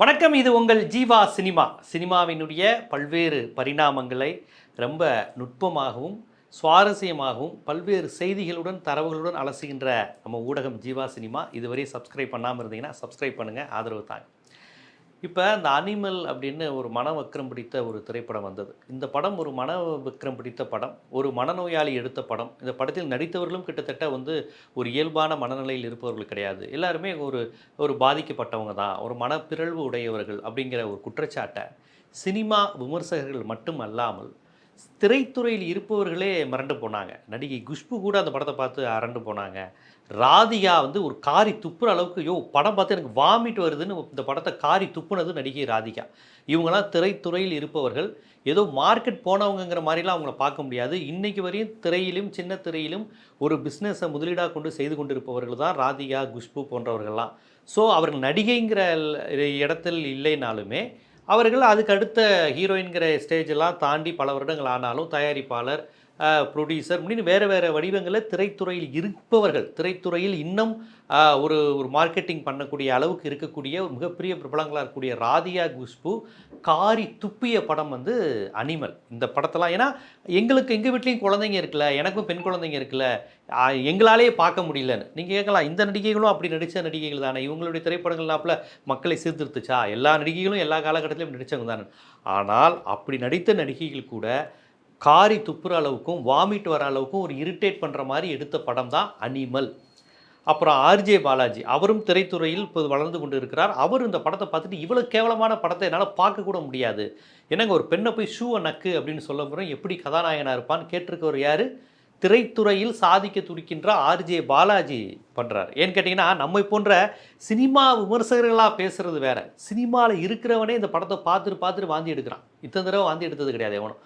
வணக்கம் இது உங்கள் ஜீவா சினிமா. சினிமாவினுடைய பல்வேறு பரிணாமங்களை ரொம்ப நுட்பமாகவும் சுவாரஸ்யமாகவும் பல்வேறு செய்திகளுடன் தரவுகளுடன் அலசுகின்ற நம்ம ஊடகம் ஜீவா சினிமா. இதுவரை சப்ஸ்கிரைப் பண்ணாமல் இருந்தீங்கன்னா சப்ஸ்கிரைப் பண்ணுங்கள் ஆதரவு தாங்க. இப்போ இந்த அனிமல் அப்படின்னு ஒரு மனவக்கிரம் பிடித்த ஒரு திரைப்படம் வந்தது. இந்த படம் ஒரு மன வக்கரம் பிடித்த படம் ஒரு மனநோயாளி எடுத்த படம். இந்த படத்தில் நடித்தவர்களும் கிட்டத்தட்ட வந்து ஒரு இயல்பான மனநிலையில் இருப்பவர்கள் கிடையாது. எல்லாருமே ஒரு ஒரு பாதிக்கப்பட்டவங்க தான் ஒரு மனப்பிறழ்வு உடையவர்கள் அப்படிங்கிற ஒரு குற்றச்சாட்டை சினிமா விமர்சகர்கள் மட்டும் அல்லாமல் திரைத்துறையில் இருப்பவர்களே மிரண்டு போனாங்க. நடிகை குஷ்பு கூட அந்த படத்தை பார்த்து அரண்டு போனாங்க. ராதிகா வந்து ஒரு காரி துப்புற அளவுக்கு யோ படம் பார்த்து எனக்கு வாமிட் வருதுன்னு இந்த படத்தை காரி துப்புனது நடிகை ராதிகா. இவங்கெல்லாம் திரைத்துறையில் இருப்பவர்கள். ஏதோ மார்க்கெட் போனவங்கிற மாதிரிலாம் அவங்கள பார்க்க முடியாது. இன்றைக்கு வரையும் திரையிலும் சின்ன திரையிலும் ஒரு பிஸ்னஸை முதலீடாக கொண்டு செய்து கொண்டிருப்பவர்கள் தான் ராதிகா குஷ்பு போன்றவர்கள்லாம். ஸோ அவர்கள் நடிகைங்கிற இடத்தில் இல்லைனாலுமே அவர்கள் அதுக்கு அடுத்த ஹீரோயின்கிற ஸ்டேஜெல்லாம் தாண்டி பல வருடங்கள் ஆனாலும் தயாரிப்பாளர் ப்ரொடியூசர் அப்படின்னு வேறு வேறு வடிவங்களில் திரைத்துறையில் இருப்பவர்கள். திரைத்துறையில் இன்னும் ஒரு ஒரு மார்க்கெட்டிங் பண்ணக்கூடிய அளவுக்கு இருக்கக்கூடிய ஒரு மிகப்பெரிய பிரபலங்களாக இருக்கக்கூடிய ராதியா குஷ்பு காரி துப்பிய படம் வந்து அனிமல் இந்த படத்தெல்லாம் ஏன்னா எங்களுக்கு எங்கள் வீட்லேயும் குழந்தைங்க இருக்குல்ல எனக்கும் பெண் குழந்தைங்க இருக்குல்ல எங்களாலேயே பார்க்க முடியலன்னு. நீங்கள் கேட்கலாம் இந்த நடிகைகளும் அப்படி நடித்த நடிகைகள் தானே? இவங்களுடைய திரைப்படங்கள்லாப்பில் மக்களை சீர்திருத்துச்சா? எல்லா நடிகைகளும் எல்லா காலகட்டத்திலும் நடித்தவங்க தானே? ஆனால் அப்படி நடித்த நடிகைகள் கூட காரி துப்புற அளவுக்கும் வாமிட் வர அளவுக்கும் ஒரு இரிட்டேட் பண்ணுற மாதிரி எடுத்த படம் தான் அனிமல் அப்புறம் ஆர்ஜே பாலாஜி அவரும் திரைத்துறையில் இப்போது வளர்ந்து கொண்டு இருக்கிறார் அவர் இந்த படத்தை பார்த்துட்டு இவ்வளோ கேவலமான படத்தை என்னால் பார்க்கக்கூட முடியாது. என்னங்க ஒரு பெண்ணை போய் ஷூவை நக்கு அப்படின்னு சொல்ல போகிறோம் எப்படி கதாநாயகனாக இருப்பான்னு கேட்டிருக்கவர் யார்? திரைத்துறையில் சாதிக்க துடிக்கின்ற ஆர்ஜே பாலாஜி பண்ணுறாரு ஏன்னு கேட்டிங்கன்னா நம்மை போன்ற சினிமா விமர்சகர்களாக பேசுகிறது வேறு. சினிமாவில் இருக்கிறவனே இந்த படத்தை பார்த்துட்டு பார்த்துட்டு வாந்தி எடுக்கிறான். இத்தனை தடவை வாந்தி எடுத்தது கிடையாது எவனும்.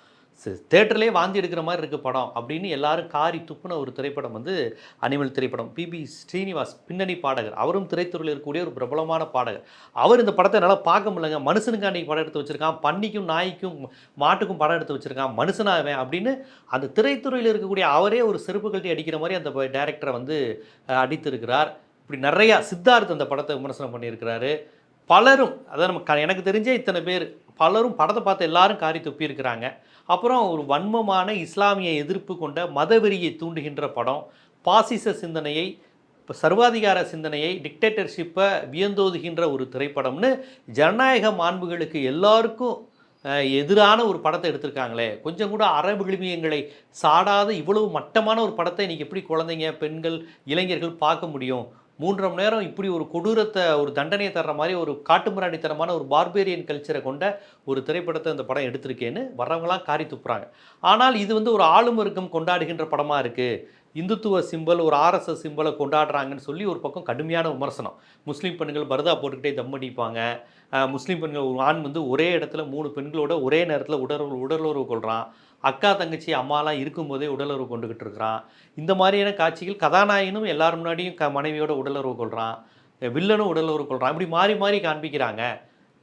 தேட்டர்லேயே வாந்தி எடுக்கிற மாதிரி இருக்குது படம் அப்படின்னு எல்லாரும் காரி துப்புன ஒரு திரைப்படம் வந்து அனிமல் திரைப்படம். பிபி ஸ்ரீனிவாஸ் பின்னணி பாடகர். அவரும் திரைத்துறையில் இருக்கக்கூடிய ஒரு பிரபலமான பாடகர். அவர் இந்த படத்தை என்னால் பார்க்க முடியலங்க. மனுஷனுக்காண்டி படம் எடுத்து வச்சிருக்கான். பன்னிக்கும் நாய்க்கும் மாட்டுக்கும் படம் எடுத்து வச்சிருக்கான். மனுஷனாவேன் அப்படின்னு அந்த திரைத்துறையில் இருக்கக்கூடிய அவரே ஒரு செருப்பு கழட்டி அடிக்கிற மாதிரி அந்த டேரக்டரை வந்து அடித்திருக்கிறார். இப்படி நிறையா சித்தார்த் அந்த படத்தை விமர்சனம் பண்ணியிருக்கிறாரு. பலரும் அதாவது நம்ம க- எனக்கு தெரிஞ்சே இத்தனை பேர் பலரும் படத்தை பார்த்து எல்லாரும் காரி துப்பியிருக்கிறாங்க. அப்புறம் ஒரு வன்மமான இஸ்லாமிய எதிர்ப்பு கொண்ட மதவெறியை தூண்டுகின்ற படம் பாசிச சிந்தனையை இப்போ சர்வாதிகார சிந்தனையை டிக்டேட்டர்ஷிப்பை வியந்தோதுகின்ற ஒரு திரைப்படம்னு ஜனநாயக மாண்புகளுக்கு எல்லாருக்கும் எதிரான ஒரு படத்தை எடுத்திருக்காங்களே. கொஞ்சம் கூட அரபு விழுமியங்களை சாடாத இவ்வளவு மட்டமான ஒரு படத்தை இன்றைக்கி எப்படி குழந்தைங்க பெண்கள் இளைஞர்கள் பார்க்க முடியும்? மூன்றரை மணி நேரம் இப்படி ஒரு கொடூரத்தை ஒரு தண்டனையை தர்ற மாதிரி ஒரு காட்டுமிராண்டித்தனமான ஒரு பார்பேரியன் கல்ச்சரை கொண்ட ஒரு திரைப்படத்தை இந்த படம் எடுத்திருக்கேன்னு வர்றவங்களாம் காரி துப்புறாங்க. ஆனால் இது வந்து ஒரு ஆளும் வர்க்கம் கொண்டாடுகின்ற படமாக இருக்குது இந்துத்துவ சிம்பல் ஒரு ஆர்எஸ்எஸ் சிம்பலை கொண்டாடுறாங்கன்னு சொல்லி ஒரு பக்கம் கடுமையான விமர்சனம். முஸ்லீம் பெண்கள் பரதா போட்டுக்கிட்டே தம் அடிப்பாங்க. முஸ்லீம் பெண்கள் ஒரு ஆண் வந்து ஒரே இடத்துல மூணு பெண்களோட ஒரே நேரத்தில் உடல் உடலுறவு கொள்கிறான் அக்கா தங்கச்சி அம்மாலாம் இருக்கும்போதே உடலுறவு கொண்டுகிட்டு இருக்கிறான். இந்த மாதிரியான காட்சிகள் கதாநாயகனும் எல்லார் முன்னாடியும் க மனைவியோட உடலுறவு கொள்கிறான் வில்லனும் உடலுறவு கொள்கிறான் இப்படி மாறி மாறி காண்பிக்கிறாங்க.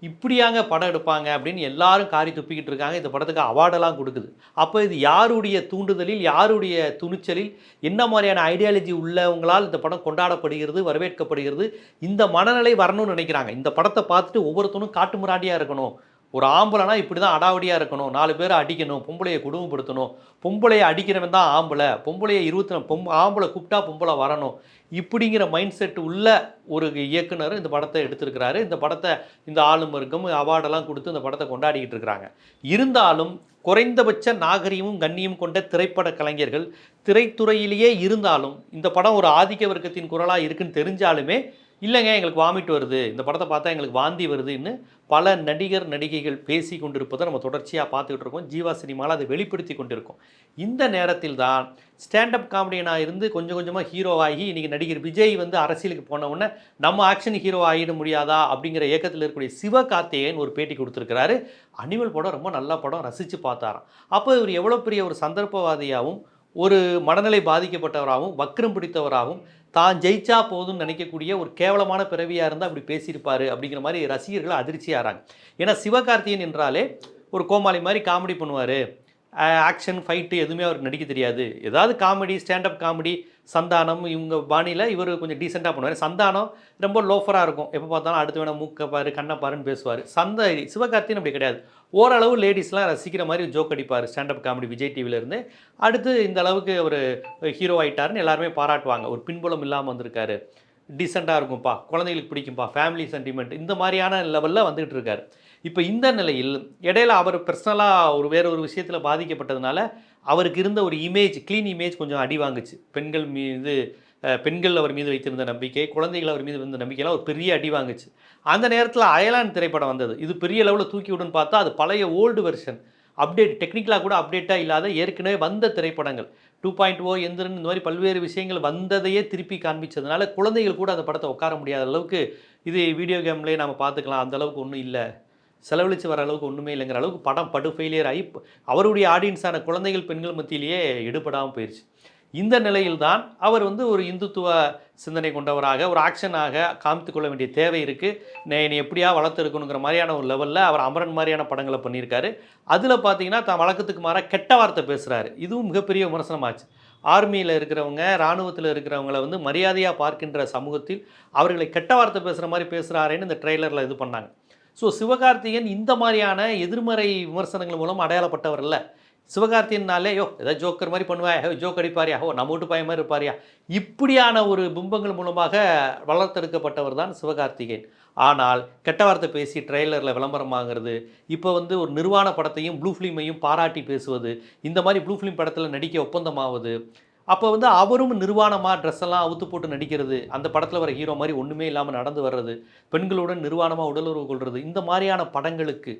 இப்படியாங்க படம் எடுப்பாங்க அப்படின்னு எல்லாரும் காரி துப்பிக்கிட்டு இருக்காங்க. இந்த படத்துக்கு அவார்டெல்லாம் கொடுக்குது. அப்போ இது யாருடைய தூண்டுதலில் யாருடைய துணிச்சலில் என்ன மாதிரியான ஐடியாலஜி உள்ளவங்களால் இந்த படம் கொண்டாடப்படுகிறது வரவேற்கப்படுகிறது இந்த மனநிலை வரணும்னு நினைக்கிறாங்க. இந்த படத்தை பார்த்துட்டு ஒவ்வொருத்தனும் காட்டுமுராண்டியாக இருக்கணும். ஒரு ஆம்பளைனா இப்படி தான் அடாவடியாக இருக்கணும். நாலு பேரை அடிக்கணும் பொம்பளையை குடும்பப்படுத்தணும். பொம்பளையை அடிக்கிறவன் தான் ஆம்பளை. பொம்பளையை இருபத்தி நாலு பொம் ஆம்பளை கூப்பிட்டா பொம்பளை வரணும். இப்படிங்கிற மைண்ட் செட் உள்ள ஒரு இயக்குனர் இந்த படத்தை எடுத்திருக்கிறாரு. இந்த படத்தை இந்த ஆளுமருக்கும் அவார்டெல்லாம் கொடுத்து இந்த படத்தை கொண்டாடிக்கிட்டு இருக்கிறாங்க. இருந்தாலும் குறைந்தபட்ச நாகரிகமும் கண்ணியம் கொண்ட திரைப்பட கலைஞர்கள் திரைத்துறையிலேயே இருந்தாலும் இந்த படம் ஒரு ஆதிக்க வர்க்கத்தின் குரலாக இருக்குன்னு தெரிஞ்சாலுமே இல்லைங்க எங்களுக்கு வாமிட் வருது. இந்த படத்தை பார்த்தா எங்களுக்கு வாந்தி வருதுன்னு பல நடிகர் நடிகைகள் பேசி கொண்டிருப்பதை நம்ம தொடர்ச்சியாக பார்த்துக்கிட்டு இருக்கோம். ஜீவா சினிமாவில் அதை வெளிப்படுத்தி கொண்டிருக்கோம். இந்த நேரத்தில் தான் ஸ்டாண்டப் காமெடியனாக இருந்து கொஞ்சம் கொஞ்சமாக ஹீரோவாகி இன்றைக்கி நடிகர் விஜய் வந்து அரசியலுக்கு போன உடனே நம்ம ஆக்ஷன் ஹீரோ ஆகிட முடியாதா அப்படிங்கிற இயக்கத்தில் இருக்கக்கூடிய சிவகார்த்திகேயன் ஒரு பேட்டி கொடுத்துருக்கிறாரு. அனிமல் படம் ரொம்ப நல்ல படம் ரசித்து பார்த்தாராம். அப்போ இவர் எவ்வளோ பெரிய ஒரு சந்தர்ப்பவாதியாகவும் ஒரு மனநிலை பாதிக்கப்பட்டவராகவும் வக்கரம் பிடித்தவராகவும் தான் ஜெயிச்சா போதும்னு நினைக்கக்கூடிய ஒரு கேவலமான பிறவியாக இருந்தால் அப்படி பேசியிருப்பாரு அப்படிங்கிற மாதிரி ரசிகர்கள் அதிர்ச்சியாகிறாங்க ஏன்னா சிவகார்த்தியன் என்றாலே ஒரு கோமாளி மாதிரி காமெடி பண்ணுவார். ஆக்ஷன் ஃபைட்டு எதுவுமே அவருக்கு நடிக்க தெரியாது. ஏதாவது காமெடி ஸ்டாண்டப் காமெடி சந்தானம் இவங்க பாணியில் இவர் கொஞ்சம் டீசெண்டாக பண்ணுவார். சந்தானம் ரொம்ப லோஃபராக இருக்கும். எப்போ பார்த்தாலும் அடுத்து வேணால் மூக்க பாரு கண்ணை பாருன்னு பேசுவார். சந்த சிவகார்த்தின்னு அப்படி கிடையாது. ஓரளவு லேடிஸ்லாம் ரசிக்கிற மாதிரி ஜோக் அடிப்பார். ஸ்டாண்டப் காமெடி விஜய் டிவிலேருந்து அடுத்து இந்த அளவுக்கு ஒரு ஹீரோ ஆயிட்டாருன்னு எல்லாருமே பாராட்டுவாங்க. ஒரு பின்புலம் இல்லாமல் வந்திருக்காரு. டீசெண்டாக இருக்கும்ப்பா குழந்தைகளுக்கு பிடிக்கும்ப்பா ஃபேமிலி சென்டிமெண்ட் இந்த மாதிரியான லெவலில் வந்துகிட்டு இருக்காரு. இப்போ இந்த நிலையில் இடையில அவர் பர்சனலாக ஒரு வேற ஒரு விஷயத்தில் பாதிக்கப்பட்டதுனால அவருக்கு இருந்த ஒரு இமேஜ் க்ளீன் இமேஜ் கொஞ்சம் அடி வாங்குச்சு. பெண்கள் மீது பெண்கள் அவர் மீது வைத்திருந்த நம்பிக்கை குழந்தைகள் அவர் மீது இருந்த நம்பிக்கையெல்லாம் ஒரு பெரிய அடி வாங்குச்சு. அந்த நேரத்தில் அயலான் திரைப்படம் வந்தது. இது பெரிய லெவலில் தூக்கி விடுன்னு பார்த்தா அது பழைய ஓல்டு வெர்ஷன் அப்டேட் டெக்னிக்கலாக கூட அப்டேட்டாக இல்லாத ஏற்கனவே வந்த திரைப்படங்கள். டூ பாயிண்ட் ஓ எந்திரன் இந்த மாதிரி பல்வேறு விஷயங்கள் வந்ததையே திருப்பி காண்பிச்சதுனால குழந்தைகள் கூட அந்த படத்தை உட்கார முடியாத அளவுக்கு இது வீடியோ கேம்லேயே நம்ம பார்த்துக்கலாம். அந்த அளவுக்கு ஒன்றும் இல்லை. செலவழித்து வர அளவுக்கு ஒன்றுமே இல்லைங்கிற அளவுக்கு படம் படு ஃபெயிலியர் ஆகி அவருடைய ஆடியன்ஸான குழந்தைகள் பெண்கள் மத்தியிலேயே எடுபடாமல் போயிடுச்சு இந்த நிலையில்தான் அவர் வந்து ஒரு இந்துத்துவ சிந்தனை கொண்டவராக ஒரு ஆக்ஷனாக காமித்து கொள்ள வேண்டிய தேவை இருக்குது என்னை எப்படியா வளர்த்துருக்கணுங்கிற மாதிரியான ஒரு லெவலில் அவர் அமரன் மாதிரியான படங்களை பண்ணியிருக்காரு. அதில் பார்த்தீங்கன்னா தான் வழக்கத்துக்கு மாறாக கெட்ட வார்த்தை பேசுகிறாரு இதுவும் மிகப்பெரிய விமர்சனமாச்சு. ஆர்மியில் இருக்கிறவங்க இராணுவத்தில் இருக்கிறவங்கள வந்து மரியாதையாக பார்க்கின்ற சமூகத்தில் அவர்களை கெட்ட வார்த்தை பேசுகிற மாதிரி பேசுகிறாரேன்னு இந்த ட்ரெய்லரில் இது பண்ணாங்க. ஸோ சிவகார்த்திகேயன் இந்த மாதிரியான எதிர்மறை விமர்சனங்கள் மூலம் அடையாளப்பட்டவர் இல்லை. சிவகார்த்தியன்னாலே யோ ஏதாவது ஜோக்கர் மாதிரி பண்ணுவாயா ஜோக் அடிப்பாரியா ஓ நம்ம வீட்டு பையன் மாதிரி இருப்பாரியா? இப்படியான ஒரு பிம்பங்கள் மூலமாக வளர்த்தெடுக்கப்பட்டவர் தான் சிவகார்த்திகேயன். ஆனால் கெட்ட வார்த்தை பேசி ட்ரெய்லரில் விளம்பரமாகிறது இப்போ வந்து ஒரு நிர்வாண படத்தையும் ப்ளூ ஃபிலிமையும் பாராட்டி பேசுவது இந்த மாதிரி ப்ளூ ஃபிலிம் படத்தில் நடிக்க ஒப்பந்தமாவது அப்போ வந்து அவரும் நிர்வாணமாக ட்ரெஸ் எல்லாம் அவுத்து போட்டு நடிக்கிறது அந்த படத்தில் வர ஹீரோ மாதிரி ஒன்றுமே இல்லாமல் நடந்து வர்றது பெண்களுடன் நிர்வாணமாக உடலுறவு கொள்வது இந்த மாதிரியான படங்களுக்கு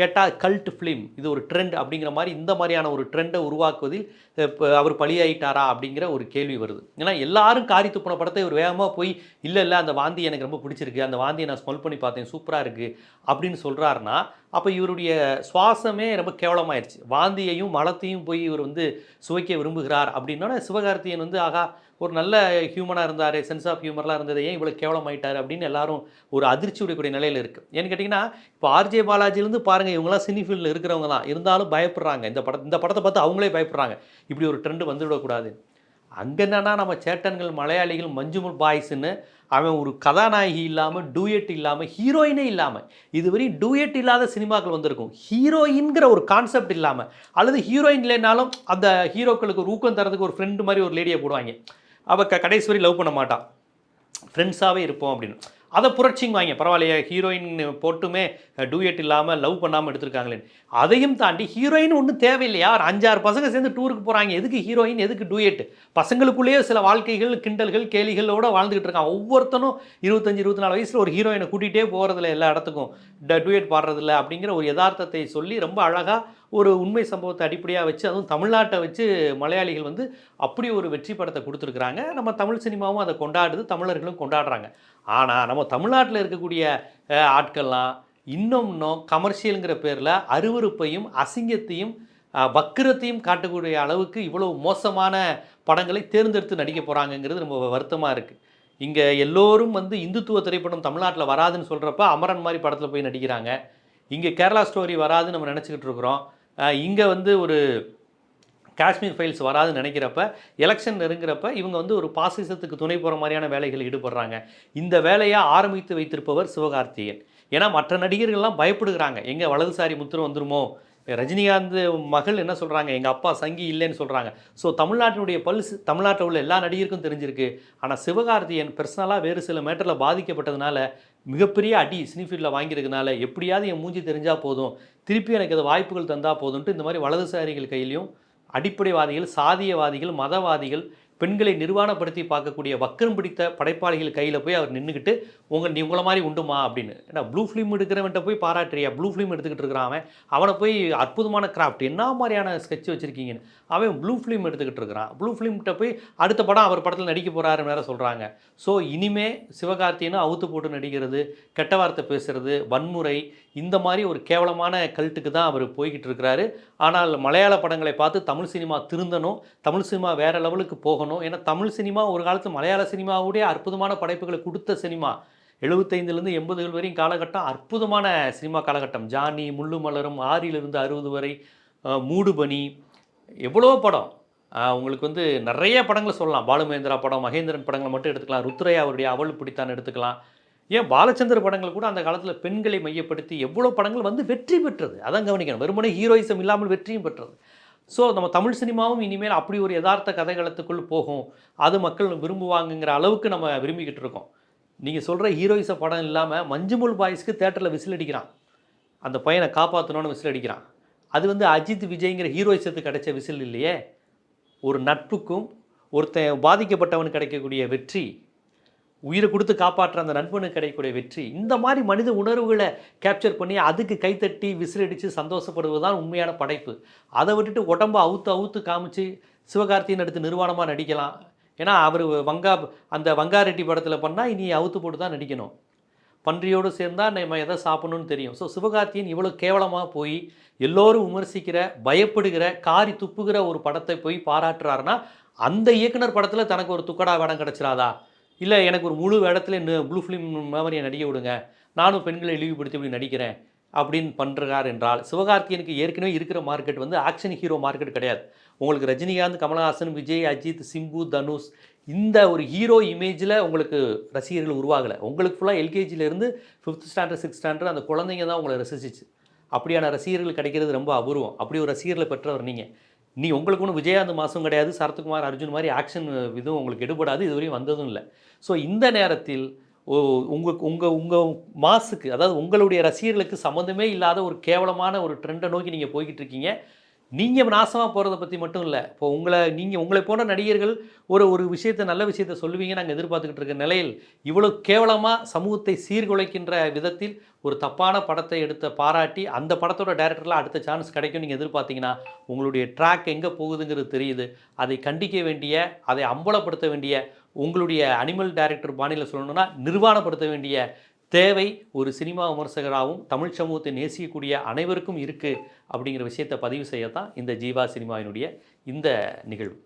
கேட்டால் கல்ட் ஃபிலிம் இது ஒரு ட்ரெண்ட் அப்படிங்கிற மாதிரி இந்த மாதிரியான ஒரு ட்ரெண்டை உருவாக்குவதில் இப்போ அவர் பழியாயிட்டாரா அப்படிங்கிற ஒரு கேள்வி வருது. ஏன்னா எல்லாரும் காரி துப்புன படத்தை இவர் வேகமாக போய் இல்லை இல்லை அந்த வாந்தி எனக்கு ரொம்ப பிடிச்சிருக்கு அந்த வாந்தியை நான் ஸ்மெல் பண்ணி பார்த்தேன் சூப்பராக இருக்குது அப்படின்னு சொல்கிறாருன்னா அப்போ இவருடைய சுவாசமே ரொம்ப கேவலமாயிருச்சு. வாந்தியையும் மலத்தையும் போய் இவர் வந்து சுவைக்க விரும்புகிறார் அப்படின்னா சிவகார்த்தியன் வந்து ஆகா ஒரு நல்ல ஹியூமனாக இருந்தார் சென்ஸ் ஆஃப் ஹியூமர்லாம் இருந்தது ஏன் இவ்வளோ கேவலமாயிட்டார் அப்படின்னு எல்லாரும் ஒரு அதிர்ச்சி உடையக்கூடிய நிலையில் இருக்குது ஏன்னு கேட்டிங்கன்னா இப்போ ஆர்ஜே பாலாஜிலேருந்து பாருங்கள் இவங்களாம் சினி ஃபீல்டில் இருக்கிறவங்க தான். இருந்தாலும் பயப்படுறாங்க. இந்த படம் இந்த படத்தை பார்த்து அவங்களே பயப்படுறாங்க. இப்படி ஒரு ட்ரெண்டு வந்துவிடக்கூடாது. அங்கே என்னன்னா நம்ம சேட்டன்கள் மலையாளிகள் மஞ்சுமல் பாய்ஸ்ன்னு அவன் ஒரு கதாநாயகி இல்லாமல் டூயட் இல்லாமல் ஹீரோயினே இல்லாமல் இதுவரை டூயட் இல்லாத சினிமாக்கள் வந்திருக்கும். ஹீரோயின்கிற ஒரு கான்செப்ட் இல்லாமல் அல்லது ஹீரோயின் இல்லைனாலும் அந்த ஹீரோக்களுக்கு ஒரு ஊக்கம் தரதுக்கு ஒரு ஃப்ரெண்டு மாதிரி ஒரு லேடியை போடுவாங்க. அவள் க கடைசி வரை லவ் பண்ண மாட்டான் ஃப்ரெண்ட்ஸாகவே இருப்போம் அப்படின்னு. அதை புரட்சிங்க வாங்க. பரவாயில்லையே ஹீரோயின் போட்டுமே டூயட் இல்லாமல் லவ் பண்ணாமல் எடுத்திருக்காங்களேன்னு. அதையும் தாண்டி ஹீரோயின் ஒன்றும் தேவையில்லையா? ஒரு அஞ்சாறு பசங்க சேர்ந்து டூருக்கு போகிறாங்க எதுக்கு ஹீரோயின் எதுக்கு டூயட் பசங்களுக்குள்ளேயே சில வாழ்க்கைகள் கிண்டல்கள் கேலிகளோடு வாழ்ந்துக்கிட்டு இருக்கான் ஒவ்வொருத்தனும் இருபத்தஞ்சி இருபத்தி நாலு வயசில் ஒரு ஹீரோயினை கூட்டிகிட்டே போகிறதில்ல எல்லா இடத்துக்கும். ட டூயட் பாடுறதில்ல அப்படிங்கிற ஒரு யதார்த்தத்தை சொல்லி ரொம்ப அழகாக ஒரு உண்மை சம்பவத்தை அடிப்படையாக வச்சு அதுவும் தமிழ்நாட்டை வச்சு மலையாளிகள் வந்து அப்படி ஒரு வெற்றி படத்தை கொடுத்துருக்குறாங்க. நம்ம தமிழ் சினிமாவும் அதை கொண்டாடுது தமிழர்களும் கொண்டாடுறாங்க. ஆனால் நம்ம தமிழ்நாட்டில் இருக்கக்கூடிய ஆட்கள்லாம் இன்னும் இன்னும் கமர்ஷியலுங்கிற பேரில் அருவருப்பையும் அசிங்கத்தையும் வக்கிரத்தையும் காட்டக்கூடிய அளவுக்கு இவ்வளோ மோசமான படங்களை தேர்ந்தெடுத்து நடிக்க போகிறாங்கங்கிறது ரொம்ப வருத்தமாக இருக்குது இங்கே எல்லோரும் வந்து இந்துத்துவ திரைப்படம் தமிழ்நாட்டில் வராதுன்னு சொல்கிறப்ப அமரன் மாதிரி படத்தில் போய் நடிக்கிறாங்க. இங்கே கேரளா ஸ்டோரி வராதுன்னு நம்ம நினச்சிக்கிட்டு இருக்கிறோம். இங்கே வந்து ஒரு காஷ்மீர் ஃபைல்ஸ் வராதுன்னு நினைக்கிறப்ப எலெக்ஷன் நெருங்கிறப்ப இவங்க வந்து ஒரு பாசிசத்துக்கு துணை போகிற மாதிரியான வேலைகள் ஈடுபடுறாங்க. இந்த வேலையை ஆரம்பித்து வைத்திருப்பவர் சிவகார்த்திகேயன். ஏன்னா மற்ற நடிகர்கள்லாம் பயப்படுகிறாங்க. எங்கே வலதுசாரி முத்திரம் வந்துருமோ? ரஜினிகாந்த் மகள் என்ன சொல்கிறாங்க எங்கள் அப்பா சங்கி இல்லைன்னு சொல்கிறாங்க ஸோ தமிழ்நாட்டினுடைய பல்ஸ் தமிழ்நாட்டில் உள்ள எல்லா நடிகருக்கும் தெரிஞ்சிருக்கு. ஆனால் சிவகார்த்தியன் பர்சனலாக வேறு சில மேட்டரில் பாதிக்கப்பட்டதுனால மிகப்பெரிய அடி சினிஃபீல்டில் வாங்கியிருக்கனால எப்படியாவது என் மூஞ்சி தெரிஞ்சால் போதும். திருப்பி எனக்கு அது வாய்ப்புகள் தந்தால் போதும்ட்டு இந்த மாதிரி வலதுசாரிகள் கையிலையும் அடிப்படைவாதிகள் சாதியவாதிகள் மதவாதிகள் பெண்களை நிர்வாணப்படுத்தி பார்க்கக்கூடிய வக்கரம் பிடித்த படைப்பாளிகள் கையில் போய் அவர் நின்றுக்கிட்டு உங்கள் நீ உங்களை மாதிரி உண்டுமா அப்படின்னு. ஏன்னா ப்ளூ ஃபிலிம் எடுக்கிறவன்ட்ட போய் பாராட்டுறியா? ப்ளூ ஃபிலிம் எடுத்துக்கிட்டு இருக்கிறான் அவன். அவனை போய் அற்புதமான கிராஃப்ட் என்ன மாதிரியான ஸ்கெட்ச் வச்சுருக்கீங்கன்னு. அவன் ப்ளூ ஃபிலிம் எடுத்துக்கிட்டு இருக்கிறான். ப்ளூ ஃபிலிம்கிட்ட போய் அடுத்த படம் அவர் படத்தில் நடிக்க போகிறாருன்னு வேறு சொல்கிறாங்க ஸோ இனிமே சிவகார்த்தியனும் அவுத்து போட்டு நடிக்கிறது கெட்ட வார்த்தை பேசுகிறது வன்முறை இந்த மாதிரி ஒரு கேவலமான கல்ட்டுக்கு தான் அவர் போய்கிட்டு இருக்கிறாரு. ஆனால் மலையாள படங்களை பார்த்து தமிழ் சினிமா திருந்தணும் தமிழ் சினிமா வேற லெவலுக்கு போகணும். ஏன்னா தமிழ் சினிமா ஒரு காலத்து மலையாள சினிமாவுடைய அற்புதமான படைப்புகளை கொடுத்த சினிமா. எழுபத்தைந்துலேருந்து எண்பதுகள் வரையும் காலகட்டம் அற்புதமான சினிமா காலகட்டம். ஜானி முள்ளு மலரும் ஆறிலிருந்து அறுபது வரை மூடுபனி எவ்வளோ படம்? உங்களுக்கு வந்து நிறைய படங்களை சொல்லலாம். பாலுமகேந்திரா படம் மகேந்திரன் படங்களை மட்டும் எடுத்துக்கலாம். ருத்ரையா அவருடைய அவள் பிடித்தான் எடுத்துக்கலாம். ஏன் பாலச்சந்திர படங்கள் கூட அந்த காலத்தில் பெண்களை மையப்படுத்தி எவ்வளோ படங்கள் வந்து வெற்றி பெற்றது? அதான் கவனிக்கணும். வெறுமனே ஹீரோயிசம் இல்லாமல் வெற்றியும் பெற்றது. ஸோ நம்ம தமிழ் சினிமாவும் இனிமேல் அப்படி ஒரு யதார்த்த கதைகளத்துக்குள் போகும். அது மக்கள் விரும்புவாங்கங்கிற அளவுக்கு நம்ம விரும்பிக்கிட்டு இருக்கோம். நீங்கள் சொல்கிற ஹீரோயிச படம் இல்லாமல் மஞ்சுமுல் பாய்ஸ்க்கு தேட்டரில் விசில் அடிக்கிறான். அந்த பையனை காப்பாற்றணும்னு விசில் அடிக்கிறான். அது வந்து அஜித் விஜய்ங்கிற ஹீரோயிசத்துக்கு கிடைச்ச விசில் இல்லையே. ஒரு நட்புக்கும் ஒருத்தன் பாதிக்கப்பட்டவனுக்கு கிடைக்கக்கூடிய வெற்றி உயிரை கொடுத்து காப்பாற்றுற அந்த நண்பனுக்கு கிடைக்கக்கூடிய வெற்றி இந்த மாதிரி மனித உணர்வுகளை கேப்சர் பண்ணி அதுக்கு கைத்தட்டி விசிலடித்து சந்தோஷப்படுவது தான் உண்மையான படைப்பு. அதை விட்டுட்டு உடம்ப அவுத்து அவுத்து காமிச்சு சிவகார்த்தியின் அடுத்து நிர்வாணமாக நடிக்கலாம். ஏன்னா அவர் வங்கா அந்த வங்காரெட்டி படத்தில் பண்ணால் இனி அவுத்து போட்டு தான் நடிக்கணும். பன்றியோடு சேர்ந்தா நம்ம எதை சாப்பிடணும்னு தெரியும். ஸோ சிவகார்த்தியன் இவ்வளோ கேவலமாக போய் எல்லோரும் விமர்சிக்கிற பயப்படுகிற காரி துப்புகிற ஒரு படத்தை போய் பாராட்டுறாருன்னா அந்த இயக்குனர் படத்தில் தனக்கு ஒரு துக்கடா வேடம் கிடச்சிராதா? இல்லை எனக்கு ஒரு முழு வேடத்தில் இன்னும் ப்ளூ ஃபிலிம் மாதிரி நடிக்க விடுங்க. நானும் பெண்களை இழிவுபடுத்தி இப்படி நடிக்கிறேன். அப்படின்னு பண்ணுறார் என்றால் சிவகார்த்தியனுக்கு ஏற்கனவே இருக்கிற மார்க்கெட் வந்து ஆக்ஷன் ஹீரோ மார்க்கெட் கிடையாது. உங்களுக்கு ரஜினிகாந்த் கமலஹாசன் விஜய் அஜித் சிம்பு தனுஷ் இந்த ஒரு ஹீரோ இமேஜில் உங்களுக்கு ரசிகர்கள் உருவாகலை. உங்களுக்கு ஃபுல்லாக எல்கேஜிலேருந்து ஃபிஃப்த் ஸ்டாண்டர்ட் சிக்ஸ்த் ஸ்டாண்டர்ட் அந்த குழந்தைங்க தான் உங்களை ரசிச்சிச்சு. அப்படியான ரசிகர்கள் கிடைக்கிறது ரொம்ப அபூர்வம். அப்படி ஒரு ரசிகர்களை பெற்றவர் நீங்கள் நீ உங்களுக்கு ஒன்றும் விஜயகாந்த் மாதம் கிடையாது சரத்குமார் அர்ஜுன் மாதிரி ஆக்ஷன் இதுவும் உங்களுக்கு எடுபடாது இதுவரையும் வந்ததும் இல்லை. ஸோ இந்த நேரத்தில் உங்கள் உங்கள் உங்கள் மாசுக்கு அதாவது உங்களுடைய ரசிகர்களுக்கு சம்மந்தமே இல்லாத ஒரு கேவலமான ஒரு ட்ரெண்டை நோக்கி நீங்கள் போய்கிட்டு இருக்கீங்க நீங்கள் நாசமாக போகிறத பற்றி மட்டும் இல்லை. இப்போ உங்களை நீங்கள் உங்களை போன்ற நடிகர்கள் ஒரு ஒரு விஷயத்தை நல்ல விஷயத்தை சொல்லுவீங்க நாங்கள் எதிர்பார்த்துக்கிட்டு இருக்க நிலையில் இவ்வளோ கேவலமாக சமூகத்தை சீர்குலைக்கின்ற விதத்தில் ஒரு தப்பான படத்தை எடுத்த பாராட்டி அந்த படத்தோட டேரக்டரில் அடுத்த சான்ஸ் கிடைக்கும் நீங்கள் எதிர்பார்த்தீங்கன்னா உங்களுடைய ட்ராக் எங்கே போகுதுங்கிறது தெரியுது. அதை கண்டிக்க வேண்டிய அதை அம்பலப்படுத்த வேண்டிய உங்களுடைய அனிமல் டைரக்டர் பாணியில் சொல்லணும்னா நிர்வாணப்படுத்த வேண்டிய தேவை ஒரு சினிமா விமர்சகராகவும் தமிழ் சமூகத்தை நேசிக்கக்கூடிய அனைவருக்கும் இருக்குது அப்படிங்கிற விஷயத்தை பதிவு செய்யத்தான் இந்த ஜீவா சினிமாவினுடைய இந்த நிகழ்வு.